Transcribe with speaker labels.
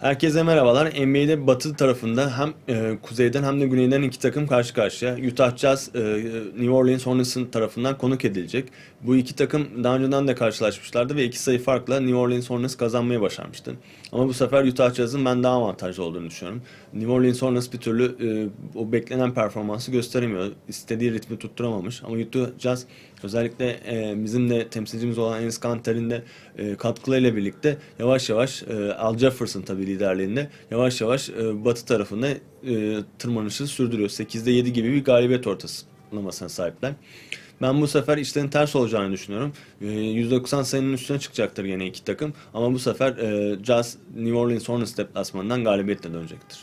Speaker 1: Herkese merhabalar. NBA'de batı tarafında hem e, kuzeyden hem de güneyden iki takım karşı karşıya. Utah Jazz, e, New Orleans Hornets'ın tarafından konuk edilecek. Bu iki takım daha önceden de karşılaşmışlardı ve iki sayı farkla New Orleans Hornets kazanmayı başarmıştı. Ama bu sefer Utah Jazz'ın ben daha avantajlı olduğunu düşünüyorum. New Orleans Hornets bir türlü e, o beklenen performansı gösteremiyor. İstediği ritmi tutturamamış. Ama Utah Jazz özellikle e, bizim de temsilcimiz olan Enes Kanter'in de e, katkılarıyla birlikte yavaş yavaş e, Al Jefferson tabii liderliğinde yavaş yavaş e, batı tarafında e, tırmanışı sürdürüyor. 8'de 7 gibi bir galibiyet ortalamasına sahipler. Ben bu sefer işlerin ters olacağını düşünüyorum. E, 190 sayının üstüne çıkacaktır yine iki takım. Ama bu sefer e, Jazz New Orleans Hornets deplasmanından galibiyetle dönecektir.